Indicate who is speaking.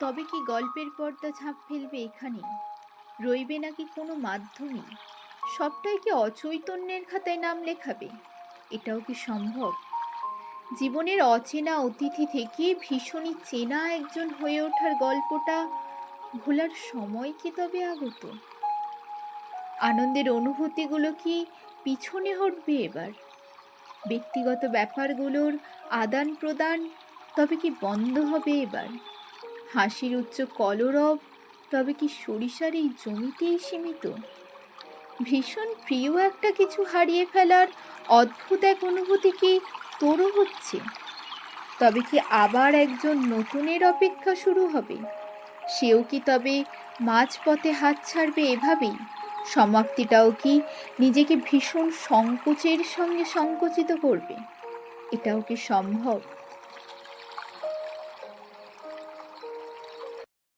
Speaker 1: তবে কি গল্পের পর্দা ঝাঁপ ফেলবে এখানে? রইবে নাকি কোনো মাধ্যমে? সবটাই কি অচৈতন্যের খাতায় নাম লেখাবে? এটাও কি সম্ভব? জীবনের অচেনা অতিথি থেকে ভীষণই চেনা একজন হয়ে ওঠার গল্পটা ভোলার সময় কি তবে আগত? আনন্দের অনুভূতিগুলো কি পিছনে হটবে এবার? ব্যক্তিগত ব্যাপারগুলোর আদান প্রদান তবে কি বন্ধ হবে এবার? হাসির উচ্চ কলরব, তবে কি সরিষার এই জমিতেই সীমিত? ভীষণ প্রিয় একটা কিছু হারিয়ে ফেলার অদ্ভুত এক অনুভূতি কি তোরও হচ্ছে? তবে কি আবার একজন নতুনের অপেক্ষা শুরু হবে? সেও কি তবে মাঝপথে হাত ছাড়বে এভাবেই? সমাপ্তিটাও কি নিজেকে ভীষণ সংকোচের সঙ্গে সংকুচিত করবে? এটাও কি সম্ভব?